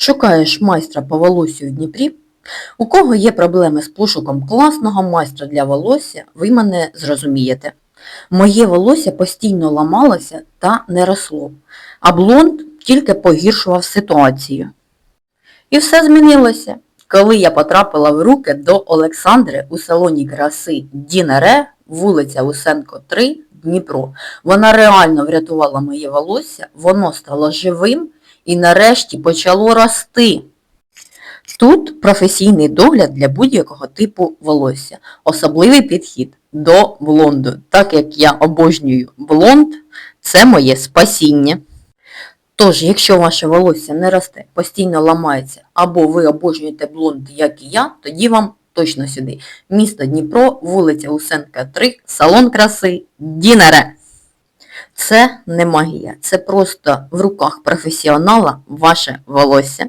Шукаєш майстра по волосю в Дніпрі? У кого є проблеми з пошуком класного майстра для волосся, ви мене зрозумієте. Моє волосся постійно ламалося та не росло, а блонд тільки погіршував ситуацію. І все змінилося, коли я потрапила в руки до Олександри у салоні краси Дінере, вулиця Усенко 3, Дніпро. Вона реально врятувала моє волосся, воно стало живим і нарешті почало рости. Тут професійний догляд для будь-якого типу волосся, особливий підхід до блонду. Так як я обожнюю блонд, це моє спасіння. Тож, якщо ваше волосся не росте, постійно ламається, або ви обожнюєте блонд, як і я, тоді вам точно сюди. Місто Дніпро, вулиця Усенка 3, салон краси Дінере. Це не магія, це просто в руках професіонала ваше волосся.